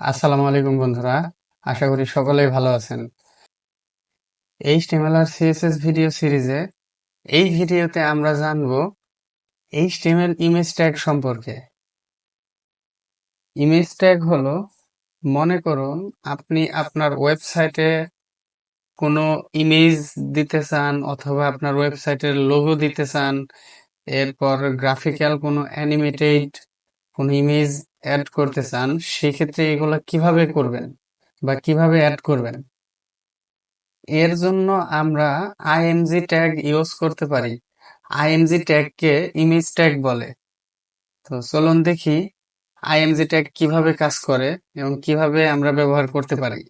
আসসালামু আলাইকুম বন্ধুরা, আশা করি সকলেই ভালো আছেন। HTML আর CSS ভিডিও সিরিজে এই ভিডিওতে আমরা জানব HTML ইমেজ ট্যাগ সম্পর্কে। ইমেজ ট্যাগ হলো, মনে করুন আপনি আপনার ওয়েবসাইটে কোনো ইমেজ দিতে চান অথবা আপনার ওয়েবসাইটের লোগো দিতে চান, এরপর গ্রাফিক্যাল কোনো অ্যানিমেটেড কোনো ইমেজ অ্যাড করতে চান সেক্ষেত্রে এগুলো কীভাবে করবেন বা কীভাবে অ্যাড করবেন? এর জন্য আমরা আইএমজি ট্যাগ ইউজ করতে পারি। আইএমজি ট্যাগকে ইমেজ ট্যাগ বলে। তো চলুন দেখি আইএমজি ট্যাগ কীভাবে কাজ করে এবং কীভাবে আমরা ব্যবহার করতে পারি।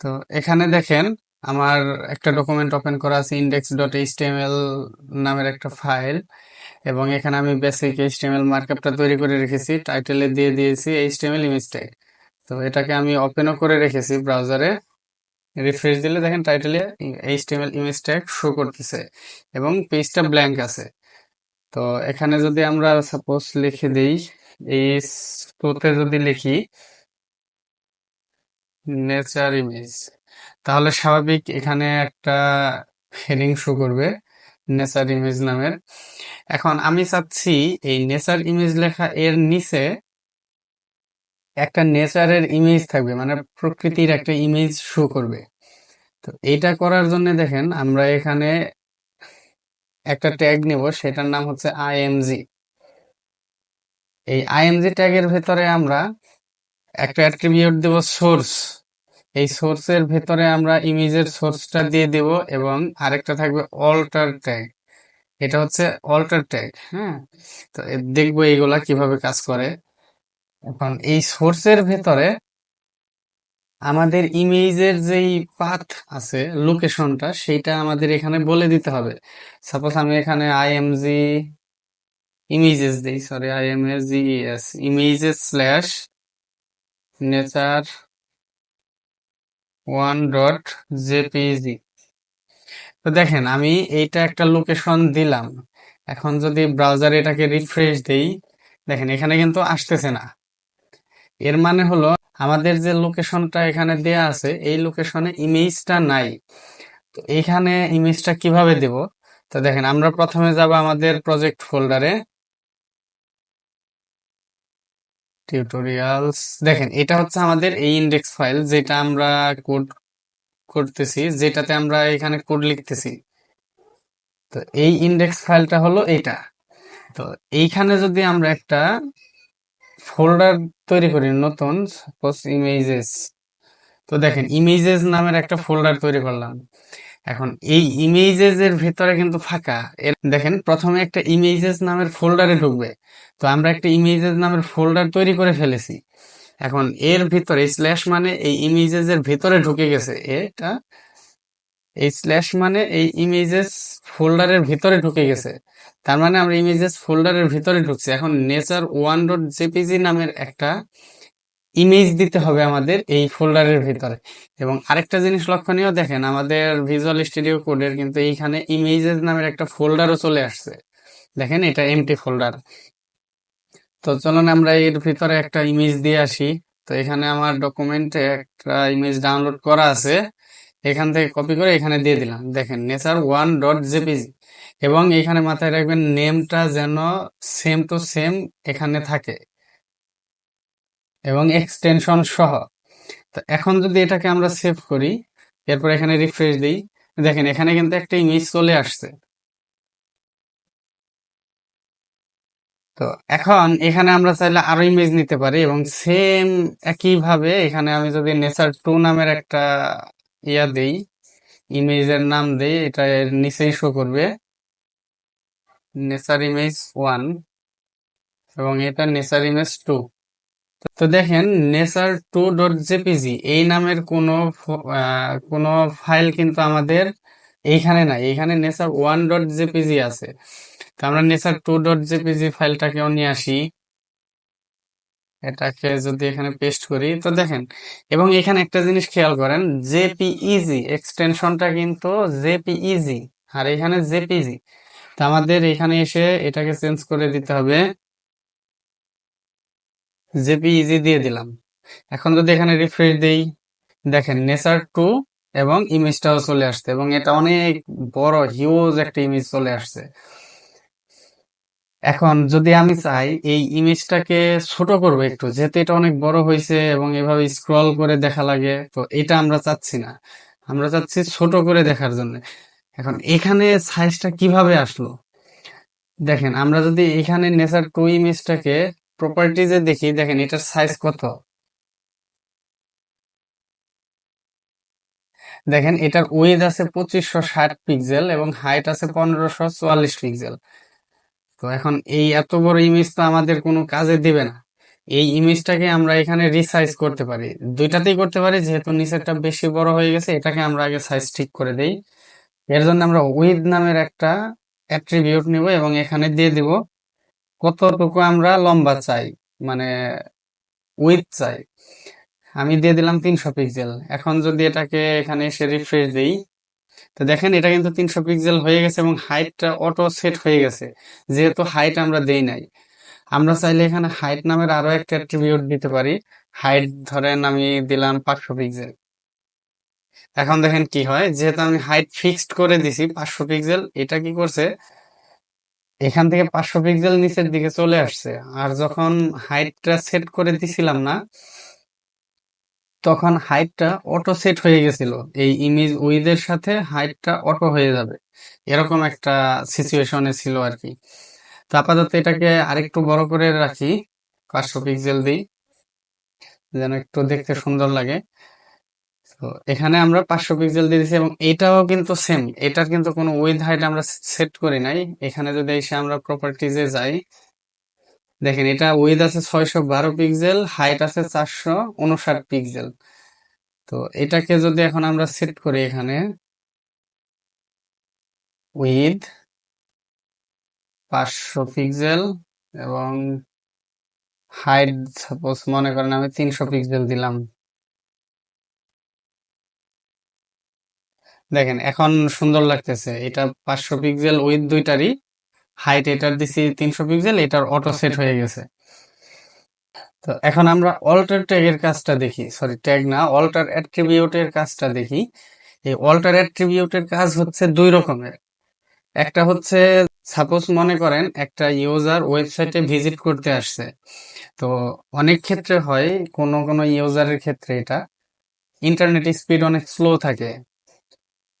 তো এখানে দেখেন, আমার একটা ডকুমেন্ট ওপেন করা আছে ইন্ডেক্স ডট এইচটিএমএল নামের একটা ফাইল এবং এখানে আমি বেসিক এইচটিএমএল মার্কআপটা তৈরি করে রেখেছি টাইটেলে দিয়ে দিয়েছি এইচটিএমএল ইমেজ ট্যাগ তো এটাকে আমি ওপেনও করে রেখেছি ব্রাউজারে রিফ্রেশ দিলে দেখেন টাইটেলে এইচটিএমএল ইমেজ ট্যাগ শো করতেছে এবং পেজটা ব্ল্যাঙ্ক আছে। তো এখানে যদি আমরা সাপোজ লিখে দিই, এই স্টোতে যদি লিখি নেচার ইমেজ তাহলে স্বাভাবিক এখানে একটা হেডিং শো করবে। নেচার ইমেজ নামের। এখন আমি চাচ্ছি এই নেচার ইমেজ লেখা এর নিচে একটা নেচারের ইমেজ থাকবে মানে প্রকৃতির একটা ইমেজ শো করবে। তো এটা করার জন্য দেখেন আমরা এখানে একটা ট্যাগ নেব সেটার নাম হচ্ছে আইএমজি এই আইএমজি ট্যাগের ভেতরে আমরা একটা অ্যাট্রিবিউট দেব সোর্স এই সোর্সের ভেতরে আমরা ইমেজের সোর্সটা দিয়ে দেব এবং আরেকটা থাকবে অল্টার ট্যাগ। এটা হচ্ছে অল্টার ট্যাগ হ্যাঁ? তো দেখব এইগুলা কীভাবে কাজ করে। এখন এই সোর্সের ভেতরে আমাদের ইমেজের যেই পাথ আছে, লোকেশনটা, সেইটা আমাদের এখানে বলে দিতে হবে। সাপোজ আমি এখানে আইএমজি ইমেজেস দিই sorry IMS images slash nature one dot JPG তো দেখেন, আমি এইটা একটা লোকেশন দিলাম। এখন যদি ব্রাউজার এটাকে রিফ্রেশ দেই, দেখেন এখানে কিন্তু আসতেছে না। এর মানে হলো, আমাদের যে লোকেশনটা এখানে দেয়া আছে, এই লোকেশনে ইমেজটা নাই। তো এইখানে ইমেজটা কীভাবে দেব? তো দেখেন, আমরা প্রথমে যাব আমাদের প্রজেক্ট ফোল্ডারে টিউটোরিয়ালস দেখেন, এটা হচ্ছে আমাদের এই ইন্ডেক্স ফাইল যেটা আমরা কোড করতেছি, যেটাতে আমরা এখানে কোড লিখতেছি। তো এই ইন্ডেক্স ফাইলটা হলো এইটা তো এইখানে যদি আমরা একটা ফোল্ডার তৈরি করি, নতুন সাপোজ ইমেজেস তো দেখেন ইমেজেস নামের একটা ফোল্ডার তৈরি করলাম। এখন এই ইমেজেস এর ভেতরে কিন্তু ফাঁকা। দেখেন, প্রথমে একটা ইমেজেস নামের ফোল্ডারে ঢুকবে। তো আমরা একটা ইমেজেস নামের ফোল্ডার তৈরি করে ফেলেছি। এখন এর ভিতরে স্ল্যাশ মানে এই ইমেজেস এর ভিতরে ঢুকে গেছে। এটা এই স্ল্যাশ মানে এই ইমেজেস ফোল্ডারের ভিতরে ঢুকে গেছে। তার মানে আমরা ইমেজেস ফোল্ডারের ভিতরে ঢুকছি। এখন নেচার ওয়ান ডট জেপিজি নামের একটা ইমেজ দিতে হবে আমাদের এই ফোল্ডারের ভিতরে। এবং আরেকটা জিনিস লক্ষণীয়, দেখেন আমাদের ভিজুয়াল স্টুডিও কোডের কিন্তু এইখানে ইমেজেস নামের একটা ফোল্ডারও চলে আসছে। দেখেন এটা এমটি ফোল্ডার তো চলুন আমরা এর ভিতরে একটা ইমেজ দিয়ে আসি। তো এখানে আমার ডকুমেন্টে একটা ইমেজ ডাউনলোড করা আছে। এখান থেকে কপি করে এখানে দিয়ে দিলাম। দেখেন নেচার ওয়ান ডট জেপিজি এবং এখানে মাথায় রাখবেন নেমটা যেন সেম টু সেম এখানে থাকে। এবং এক্সটেনশন সহ। তো এখন যদি এটাকে আমরা সেভ করি, এরপর এখানে রিফ্রেশ দিই। দেখেন, এখানে কিন্তু একটা ইমেজ চলে আসছে। তো এখন এখানে আমরা চাইলে আরও ইমেজ নিতে পারি এবং সেম একইভাবে এখানে আমি যদি নেচার টু নামের একটা ইয়া দেই ইমেজের নাম দিই, এটা এর নিচেই শো করবে। নেচার ইমেজ ওয়ান এবং এটা নেচার ইমেজ টু তো দেখেন নেচার টু ডট জেপিজি এই নামের কোনো কোনো ফাইল কিন্তু আমাদের এইখানে নাই। এইখানে নেচার ওয়ান ডট জেপিজি আছে। তো আমরা নেচার টু ডট জেপিজি ফাইলটাকেও নিয়ে আসি। এটাকে যদি এখানে পেস্ট করি, তো দেখেন, এবং এখানে একটা জিনিস খেয়াল করেন জেপিইজি এক্সটেনশনটা কিন্তু জেপিইজি আর এখানে জেপিজি তো আমাদের এখানে এসে এটাকে চেঞ্জ করে দিতে হবে। জেপিইজি দিয়ে দিলাম। এখন যদি এখানে রিফ্রেশ দেই, দেখেন নেচার টু এবং ইমেজটাও চলে আসছে এবং এটা অনেক বড় হিউজ একটা ইমেজ চলে আসছে। এখন যদি আমি চাই এই ইমেজটাকে ছোট করব একটু, যেহেতু এটা অনেক বড় হয়েছে এবং এভাবে স্ক্রল করে দেখা লাগে, তো এটা আমরা চাচ্ছি না। আমরা চাচ্ছি ছোট করে দেখার জন্য। এখন এখানে সাইজটা কীভাবে আসলো? দেখেন আমরা যদি এখানে নেচার টু ইমেজটাকে প্রপার্টিজে দেখি, দেখেন, এটার সাইজ কত? দেখেন, এটার উইথ আছে পঁচিশশো ষাট পিক্সেল এবং হাইট আছে পনেরোশো চুয়াল্লিশ পিক্সেল তো এখন এই এত বড় ইমেজ তো আমাদের কোনো কাজে দিবে না। এই ইমেজটাকে আমরা এখানে রিসাইজ করতে পারি। দুইটাতেই করতে পারি, যেহেতু নিচেরটা বেশি বড় হয়ে গেছে, এটাকে আমরা আগে সাইজ ঠিক করে দেই। এর জন্য আমরা উইথ নামের একটা অ্যাট্রিবিউট নিব এবং এখানে দিয়ে দিব কতটুকু আমরা লম্বা চাই মানে উইথ চাই। আমি দিয়ে দিলাম তিনশো পিক্সেল এখন যদি এটাকে এখানে এসে রিফ্রেশ দিই, তো দেখেন এটা কিন্তু তিনশো পিক্সেল হয়ে গেছে এবং হাইটটা অটো সেট হয়ে গেছে, যেহেতু হাইট আমরা দেই নাই। আমরা চাইলে এখানে হাইট নামের আরও একটা অ্যাট্রিবিউট দিতে পারি। হাইট ধরেন আমি দিলাম পাঁচশো পিক্সেল এখন দেখেন কি হয়, যেহেতু আমি হাইট ফিক্সড করে দিছি পাঁচশো পিক্সেল এটা কি করছে? এখান থেকে পাঁচশো পিক্সেল নিচের দিকে চলে আসছে। আর যখন হাইটটা সেট করে দিছিলাম না, তখন হাইটটা অটো সেট হয়ে গেছিল। এই ইমেজ উইথের সাথে হাইটটা অটো হয়ে যাবে। এরকম একটা সিচুয়েশনে ছিল আর কি। তো আপাতত এটাকে আরেকটু বড় করে রাখি, পাঁচশো পিক্সেল দিই, যেন একটু দেখতে সুন্দর লাগে। তো এখানে আমরা পাঁচশো পিক্সেল দিয়ে দিচ্ছি এবং এটাও কিন্তু সেম এটার কিন্তু কোনো উইথ হাইট আমরা সেট করি নাই। এখানে যদি এসে আমরা প্রপার্টিজে যাই, দেখেন এটা উইথ আছে ছয়শো বারো পিক্সেল হাইট আছে চারশো উনষাট পিক্সেল তো এটাকে যদি এখন আমরা সেট করি এখানে উইথ পাঁচশো পিক্সেল এবং হাইট সাপোজ মনে করেন আমি তিনশো পিক্সেল দিলাম। দেখেন এখন সুন্দর লাগতেছে। এটা পাঁচশো পিক্সেল উইথ দুইটারই। হাইট এটার দিছি তিনশো পিক্সেল এটার অটো সেট হয়ে গেছে। তো এখন আমরা অল্টার ট্যাগের কাজটা দেখি। সরি ট্যাগ না অল্টার অ্যাট্রিবিউটের কাজটা দেখি। এই অল্টার অ্যাট্রিবিউটের কাজ হচ্ছে দুই রকমের। একটা হচ্ছে সাপোজ মনে করেন একটা ইউজার ওয়েবসাইটে ভিজিট করতে আসছে। তো অনেক ক্ষেত্রে হয় কোনো কোনো ইউজারের ক্ষেত্রে এটা। ইন্টারনেট স্পিড অনেক স্লো থাকে।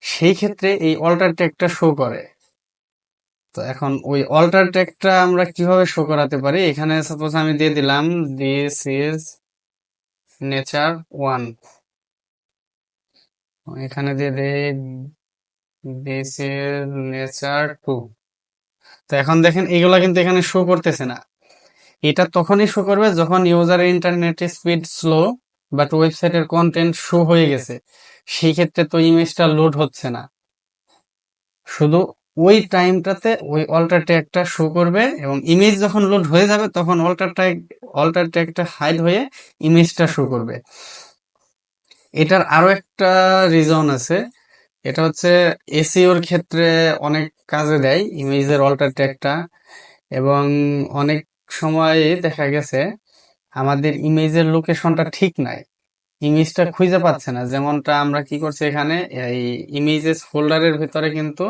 সেই ক্ষেত্রে এই অল্টার ট্যাগটা শো করে। তো এখন ওই অল্টার ট্যাগটা আমরা কীভাবে শো করাতে পারি? এখানে সাপোজ আমি দিয়ে দিলাম দিস ইজ নেচার ওয়ান এখানে দিয়ে দেই দিস ইজ নেচার টু তো এখন দেখেন, এগুলা কিন্তু এখানে শো করতেছে না। এটা তখনই শো করবে যখন ইউজারের ইন্টারনেটের স্পিড স্লো বাট ওয়েবসাইটের কন্টেন্ট শো হয়ে গেছে। সেই ক্ষেত্রে তো ইমেজটা লোড হচ্ছে না। শুধু ওই টাইমটাতে ওই অল্টার ট্যাগটা শো করবে এবং ইমেজ যখন লোড হয়ে যাবে, তখন অল্টার ট্যাগ অল্টার ট্যাগটা হাইড হয়ে ইমেজটা শো করবে। এটার আরও একটা রিজন আছে। এটা হচ্ছে এসিওর ক্ষেত্রে অনেক কাজে দেয় ইমেজের অল্টার ট্যাগটা এবং অনেক সময় দেখা গেছে, আমাদের ইমেজের লোকেশনটা ঠিক নাই। ইমেজটা খুঁজে পাচ্ছে না। যেমনটা আমরা কি করছি এখানে, এই ইমেজেস ফোল্ডারের ভিতরে কিন্তু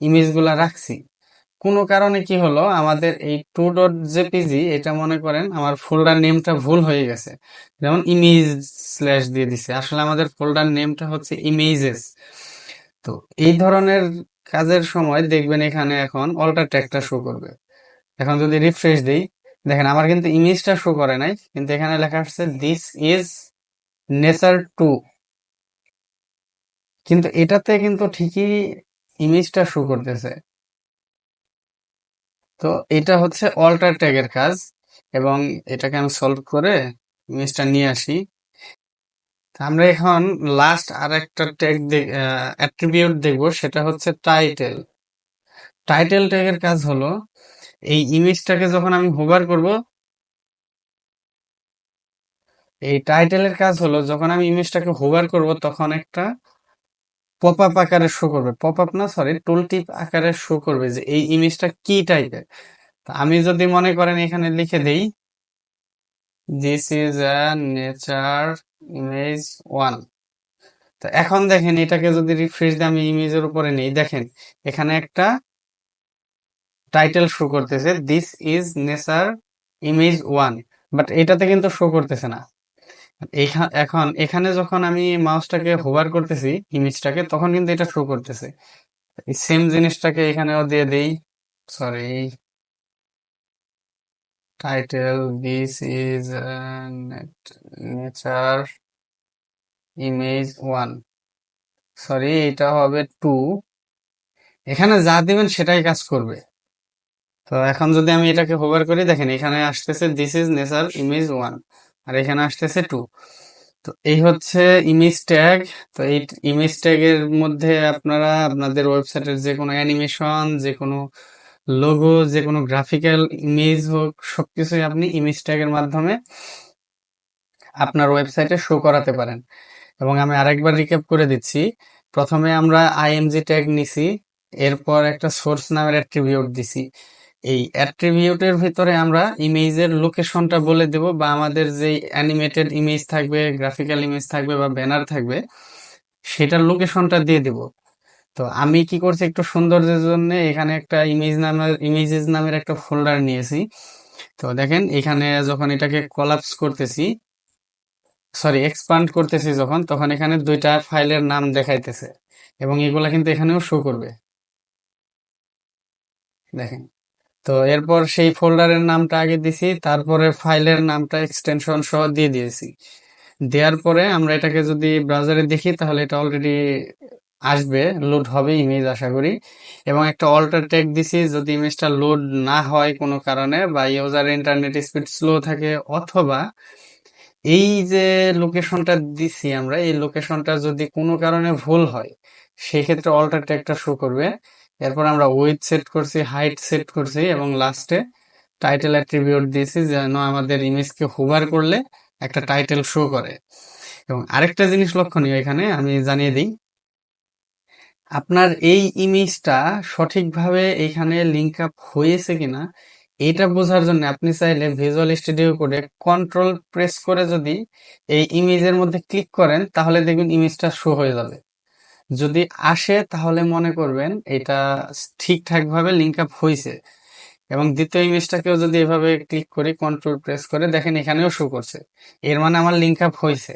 ইমেজগুলা রাখছি। কোনো কারণে কি হলো, আমাদের এই টু ডট জেপিজি এটা মনে করেন আমার ফোল্ডার নেমটা ভুল হয়ে গেছে। যেমন ইমেজ স্ল্যাশ দিয়ে দিছে। আসলে আমাদের ফোল্ডার নেমটা হচ্ছে ইমেজেস তো এই ধরনের কাজের সময় দেখবেন এখানে এখন অল্টার ট্যাগটা শো করবে। এখন যদি রিফ্রেশ দিই, দেখেন আমার কিন্তু ইমেজটা শো করে নাই, কিন্তু এখানে লেখা আসছে দিস ইজ নেচার টু। কিন্তু এটাতে কিন্তু ঠিকই ইমেজটা শো করতেছে। তো এটা হচ্ছে অল্টার ট্যাগের কাজ এবং এটাকে আমি সলভ করে ইমেজটা নিয়ে আসি। আমরা এখন লাস্ট আর একটা ট্যাগ অ্যাট্রিবিউট দেখব, সেটা হচ্ছে টাইটেল টাইটেল ট্যাগের কাজ হলো, এই ইমেজটাকে যখন আমি হোভার করব এই টাইটেলের কাজ হলো, যখন আমি ইমেজটাকে হোভার করব, তখন একটা পপ আপ আকারে শো করবে। পপ আপ না সরি টুল টিপ আকারে শো করবে যে এই ইমেজটা কি টাইপের আমি যদি মনে করেন এখানে লিখে দেই this is a nature image one তো এখন দেখেন, এটাকে যদি রিফ্রেশ দিয়ে আমি ইমেজের উপরে নেই, দেখেন, এখানে একটা টাইটেল শো করতেছে this is nature image one but এটাতে কিন্তু শো করতেছে না। এখা- এখন এখানে যখন আমি মাউসটাকে হোভার করতেছি ইমেজটাকে তখন কিন্তু এটা শো করতেছে। সেম জিনিসটাকে এখানেও দিয়ে দেই। Sorry title this is nature image one sorry এটা হবে টু এখানে যা দিবেন সেটাই কাজ করবে। তো এখন যদি আমি এটাকে হোভার করি, দেখেন এখানে আসতেছে this is nature image one আর এখানে আসতেছে টু তো এই হচ্ছে ইমেজ ট্যাগ তো এই ইমেজ ট্যাগের মধ্যে আপনারা আপনাদের ওয়েবসাইটের যে কোনো অ্যানিমেশন যে কোনো লোগো যে কোনো গ্রাফিক্যাল ইমেজ হোক, সবকিছুই আপনি ইমেজ ট্যাগের মাধ্যমে আপনার ওয়েবসাইটে শো করাতে পারেন। এবং আমি আরেকবার রিক্যাপ করে দিচ্ছি। প্রথমে আমরা আইএমজি ট্যাগ নিছি, এরপর একটা সোর্স নামের অ্যাট্রিবিউট দিছি। এই অ্যাট্রিবিউটের ভিতরে আমরা ইমেজের লোকেশনটা বলে দেব বা আমাদের যে অ্যানিমেটেড ইমেজ থাকবে, গ্রাফিক্যাল ইমেজ থাকবে বা ব্যানার থাকবে, সেটার লোকেশনটা দিয়ে দেব। তো আমি কি করছি একটু সৌন্দর্যের জন্য, এখানে একটা ইমেজ নামের, ইমেজেস নামের একটা ফোল্ডার নিয়েছি। তো দেখেন, এখানে যখন এটাকে কলাপস করতেছি সরি এক্সপান্ড করতেছি যখন, তখন এখানে দুইটা ফাইলের নাম দেখাইতেছে এবং এগুলা কিন্তু এখানেও শো করবে। দেখেন। তো এরপর সেই ফোল্ডারের নামটা আগে দিছি, তারপরে ফাইলের নামটা এক্সটেনশন সহ দিয়ে দিয়েছি। দেওয়ার পরে আমরা এটাকে যদি ব্রাউজারে দেখি, তাহলে এটা অলরেডি আসবে লোড হবে ইমেজ আশা করি। এবং একটা অল্টার ট্যাগ দিছি, যদি ইমেজটা লোড না হয় কোনো কারণে বা ইউজার ইন্টারনেট স্পিড স্লো থাকে অথবা এই যে লোকেশনটা দিছি আমরা, এই লোকেশনটা যদি কোনো কারণে ভুল হয়, সেক্ষেত্রে অল্টার ট্যাগটা শো করবে। এরপর আমরা উইথ সেট করছি হাইট সেট করছি এবং লাস্টে টাইটেল অ্যাট্রিবিউট দিয়েছি যেন আমাদের ইমেজকে হোভার করলে একটা টাইটেল শো করে। এবং আরেকটা জিনিস লক্ষণীয় এখানে আমি জানিয়ে দিই। আপনার এই ইমেজটা সঠিকভাবে এখানে লিঙ্ক আপ হয়েছে কিনা, এটা বোঝার জন্য আপনি চাইলে ভিজুয়াল স্টুডিও কোডে কন্ট্রোল প্রেস করে যদি এই ইমেজের মধ্যে ক্লিক করেন, তাহলে দেখবেন ইমেজটা শো হয়ে যাবে। যদি আসে তাহলে মনে করবেন এটা ঠিকঠাকভাবে লিঙ্ক আপ হয়েছে এবং দ্বিতীয় ইমেজটাকেও যদি এভাবে ক্লিক করি কন্ট্রোল প্রেস করে, দেখেন এখানেও শো করছে। এর মানে আমার লিঙ্ক আপ হয়েছে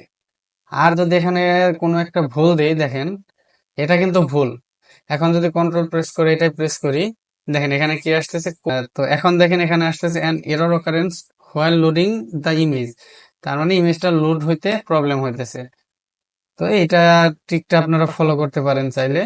আর যদি এখানে কোনো একটা ভুল দেই, দেখেন, এটা কিন্তু ভুল। এখন যদি কন্ট্রোল প্রেস করে, এটাই প্রেস করি, দেখেন এখানে কি আসতেছে? তো এখন দেখেন এখানে আসতেছে an error occurrence while loading the image তার মানে ইমেজটা লোড হইতে প্রবলেম হইতেছে। তো এটা ট্রিকটা আপনারা ফলো করতে পারেন চাইলে।